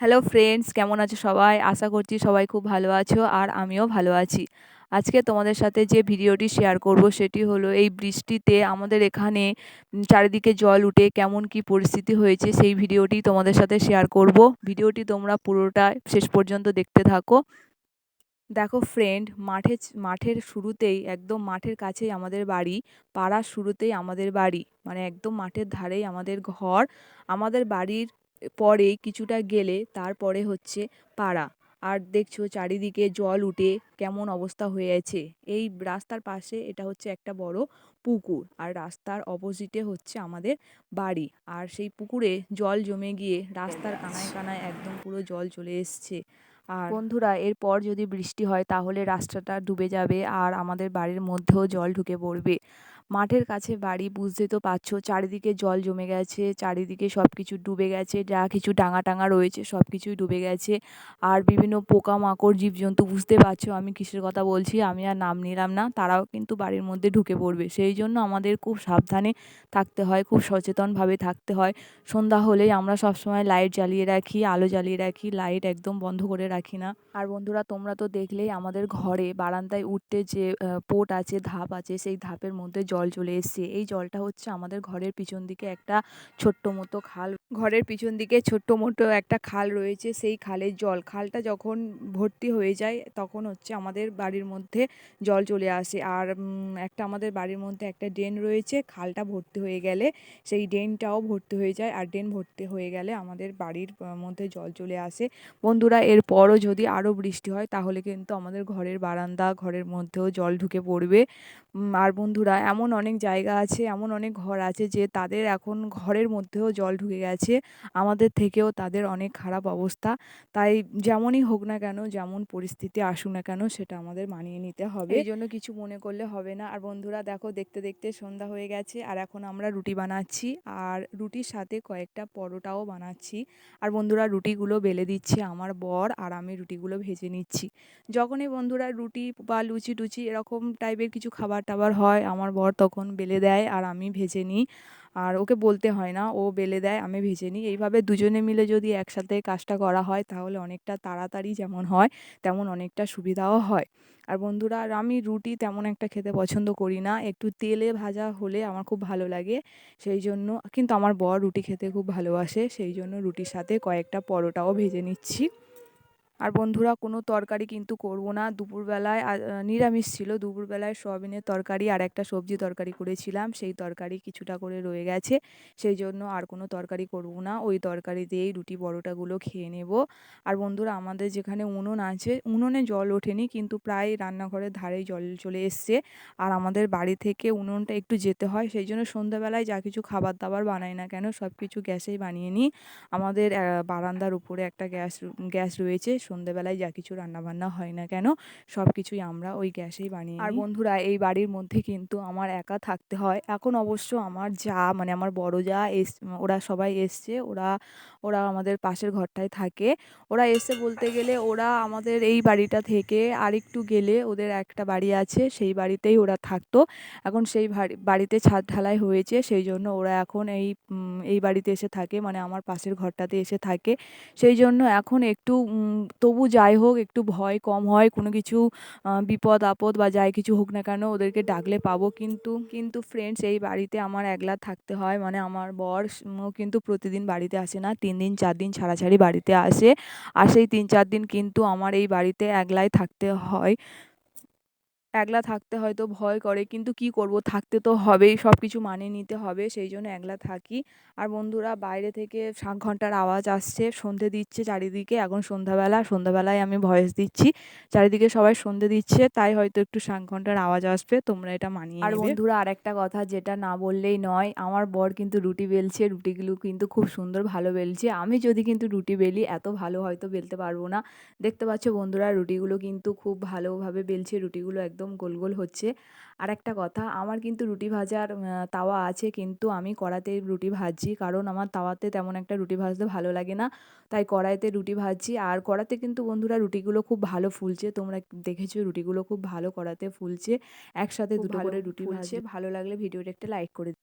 Hello friends কেমন আছো সবাই? আশা করছি সবাই খুব ভালো আছো আর আমিও ভালো আছি। আজকে তোমাদের সাথে যে ভিডিওটি শেয়ার করব সেটি হলো এই বৃষ্টিতে আমাদের এখানে চারিদিকে জল উঠে কেমন কি পরিস্থিতি হয়েছে সেই ভিডিওটি তোমাদের সাথে শেয়ার করব। ভিডিওটি তোমরা পুরোটা শেষ পর্যন্ত দেখতে থাকো। দেখো ফ্রেন্ড মাঠে মাঠের শুরুতেই, একদম মাঠের কাছেই আমাদের বাড়ি, পাড়ার শুরুতেই আমাদের বাড়ি মানে একদম মাঠের ধারেই আমাদের ঘর। আমাদের বাড়ির পরে কিছুটা গেলে তারপরে হচ্ছে পাড়া। আর দেখছ চারিদিকে জল উঠে কেমন অবস্থা হয়ে আছে। এই রাস্তার পাশে এটা হচ্ছে একটা বড় পুকুর। আর রাস্তার অপোজিটে হচ্ছে আমাদের বাড়ি। আর সেই পুকুরে জল জমে গিয়ে রাস্তার কানায় কানায় একদম পুরো জল চলে এসছে। আর বন্ধুরা এরপর যদি বৃষ্টি হয় তাহলে রাস্তাটা ডুবে যাবে আর আমাদের বাড়ির মধ্যেও জল ঢুকে পড়বে। মাঠের কাছে বাড়ি, বুঝতে তো পারছ। চারিদিকে জল জমে গেছে, চারিদিকে সব কিছু ডুবে গেছে, যা কিছু ডাঙা টাঙা রয়েছে সব কিছুই ডুবে গেছে। আর বিভিন্ন পোকামাকড়, জীবজন্তু, বুঝতে পারছ আমি কিসের কথা বলছি, আমি আর নাম নিলাম না। তারাও কিন্তু বাড়ির মধ্যে ঢুকে পড়বে। সেই জন্য আমাদের খুব সাবধানে থাকতে হয়, খুব সচেতনভাবে থাকতে হয়। সন্ধ্যা হলেই আমরা সবসময় লাইট জ্বালিয়ে রাখি, আলো জ্বালিয়ে রাখি, লাইট একদম বন্ধ করে রাখি না। আর বন্ধুরা, তোমরা তো দেখলেই আমাদের ঘরে বারান্দায় উঠতে যে পোট আছে, ধাপ আছে, সেই ধাপের মধ্যে জল চলে এসছে। এই জলটা হচ্ছে আমাদের ঘরের পিছন দিকে একটা ছোট্ট মতো খাল। ঘরের পিছন দিকে ছোট্ট মতো একটা খাল রয়েছে, সেই খালের জল। খালটা যখন ভর্তি হয়ে যায়, তখন হচ্ছে আমাদের বাড়ির মধ্যে জল চলে আসে। আর একটা আমাদের বাড়ির মধ্যে একটা ড্রেন রয়েছে, খালটা ভর্তি হয়ে গেলে সেই ড্রেনটাও ভর্তি হয়ে যায়। আর ড্রেন ভর্তি হয়ে গেলে আমাদের বাড়ির মধ্যে জল চলে আসে। বন্ধুরা, এরপরও যদি আরও বৃষ্টি হয়, তাহলে কিন্তু আমাদের ঘরের বারান্দা, ঘরের মধ্যেও জল ঢুকে পড়বে। আর বন্ধুরা, এমন অনেক জায়গা আছে, এমন অনেক ঘর আছে যে তাদের এখন ঘরের মধ্যেও জল ঢুকে গেছে। আমাদের থেকেও তাদের অনেক খারাপ অবস্থা। তাই যেমনই হোক না কেন, যেমন পরিস্থিতি আসুক না কেন, সেটা আমাদের মানিয়ে নিতে হবে। এই জন্য কিছু মনে করলে হবে না। আর বন্ধুরা, দেখো, দেখতে দেখতে সন্ধ্যা হয়ে গেছে, আর এখন আমরা রুটি বানাচ্ছি। আর রুটির সাথে কয়েকটা পরোটাও বানাচ্ছি। আর বন্ধুরা, রুটিগুলো বেলে দিচ্ছে আমার বর, আর আমি রুটিগুলো ভেজে নিচ্ছি। যখনই বন্ধুরা রুটি বা লুচি টুচি এরকম টাইপের কিছু খাবার টাবার হয়, আমার বর তখন বেলে দেয় আর আমি ভেজে নিই। আর ওকে বলতে হয় না, ও বেলে দেয়, আমি ভেজে নিই। এইভাবে দুজনে মিলে যদি একসাথে কাজটা করা হয়, তাহলে অনেকটা তাড়াতাড়ি যেমন হয়, তেমন অনেকটা সুবিধাও হয়। আর বন্ধুরা, আর আমি রুটি তেমন একটা খেতে পছন্দ করি না। একটু তেলে ভাজা হলে আমার খুব ভালো লাগে। সেই জন্য, কিন্তু আমার বর রুটি খেতে খুব ভালোবাসে, সেই জন্য রুটির সাথে কয়েকটা পরোটাও ভেজে নিচ্ছি। আর বন্ধুরা, কোনো তরকারি কিন্তু করব না। দুপুরবেলায় নিরামিষ ছিল। দুপুরবেলায় সয়াবিনের তরকারি আর একটা সবজি তরকারি করেছিলাম। সেই তরকারি কিছুটা করে রয়ে গেছে। সেই জন্য আর কোনো তরকারি করব না। ওই তরকারি দিয়েই রুটি পরোটাগুলো খেয়ে নেব। আর বন্ধুরা, আমাদের যেখানে উনুন আছে, উনুনে জল ওঠেনি, কিন্তু প্রায় রান্নাঘরের ধারেই জল চলে এসছে। আর আমাদের বাড়ি থেকে উনুনটা একটু যেতে হয়। সেই জন্য সন্ধ্যাবেলায় যা কিছু খাবার দাবার বানাই না কেন সব কিছু গ্যাসেই বানিয়ে নিই। আমাদের বারান্দার উপরে একটা গ্যাস গ্যাস রয়েছে। সন্ধেবেলায় যা কিছু রান্নাবান্না হয় না কেন সব কিছুই আমরা ওই গ্যাসেই বানিয়ে আর বন্ধুরা এই বাড়ির মধ্যে কিন্তু আমার একা থাকতে হয়। এখন অবশ্য আমার যা মানে আমার বড় যা এস ওরা সবাই এসছে। ওরা ওরা আমাদের পাশের ঘরটায় থাকে। ওরা এসে বলতে গেলে ওরা আমাদের এই বাড়িটা থেকে আরেকটু গেলে ওদের একটা বাড়ি আছে সেই বাড়িতেই ওরা থাকতো। এখন সেই বাড়িতে ছাদ ঢালাই হয়েছে সেই জন্য ওরা এখন এই এই বাড়িতে এসে থাকে মানে আমার পাশের ঘরটাতে এসে থাকে। সেই জন্য এখন একটু তবু যাই হোক, একটু ভয় কম হয়, কোনো কিছু বিপদ, আপদ বা যাই কিছু হোক না কেন ওদেরকে ডাকলে পাবো। কিন্তু কিন্তু ফ্রেন্ডস এই বাড়িতে আমার একলা থাকতে হয় মানে আমার বর কিন্তু প্রতিদিন বাড়িতে আসে না, তিন দিন, চার দিন ছাড়াছাড়ি বাড়িতে আসে। আর সেই তিন, চার দিন কিন্তু আমার এই বাড়িতে একলাই থাকতে হয়। একলা থাকতে হয়তো ভয় করে কিন্তু কি করব? থাকতে তো হবেই সব কিছু মানিয়ে নিতে হবে সেই জন্য একলা থাকি। আর বন্ধুরা বাইরে থেকে শাঁখ ঘণ্টার আওয়াজ আসছে সন্ধে দিচ্ছে চারিদিকে এখন সন্ধ্যাবেলা সন্ধ্যাবেলায় আমি ভয়েস দিচ্ছি। চারিদিকে সবাই সন্ধে দিচ্ছে তাই হয়তো একটু শাঁখ ঘণ্টার আওয়াজ আসবে তোমরা এটা মানিয়ে আর বন্ধুরা আর একটা কথা যেটা না বললেই নয় আমার বর কিন্তু রুটি বেলছে রুটিগুলো কিন্তু খুব সুন্দর ভালো বেলছে। আমি যদি কিন্তু রুটি বেলি এত ভালো হয়তো বেলতে পারব না। দেখতে পাচ্ছ বন্ধুরা রুটিগুলো কিন্তু খুব ভালোভাবে বেলছে রুটিগুলো একদম একদম গোল গোল হচ্ছে। আর একটা কথা আমার কিন্তু রুটি ভাজার তাওয়া আছে কিন্তু আমি কড়াতে রুটি ভাজছি কারণ আমার তাওয়াতে তেমন একটা রুটি ভাজতে ভালো লাগে না। তাই কড়াইতে রুটি ভাজছি আর কড়াতে কিন্তু বন্ধুরা রুটিগুলো খুব ভালো ফুলছে তোমরা দেখেছ রুটিগুলো খুব ভালো কড়াতে ফুলছে। একসাথে দুটো করে রুটি ভাজছে ভালো লাগলে ভিডিওটা একটা লাইক করে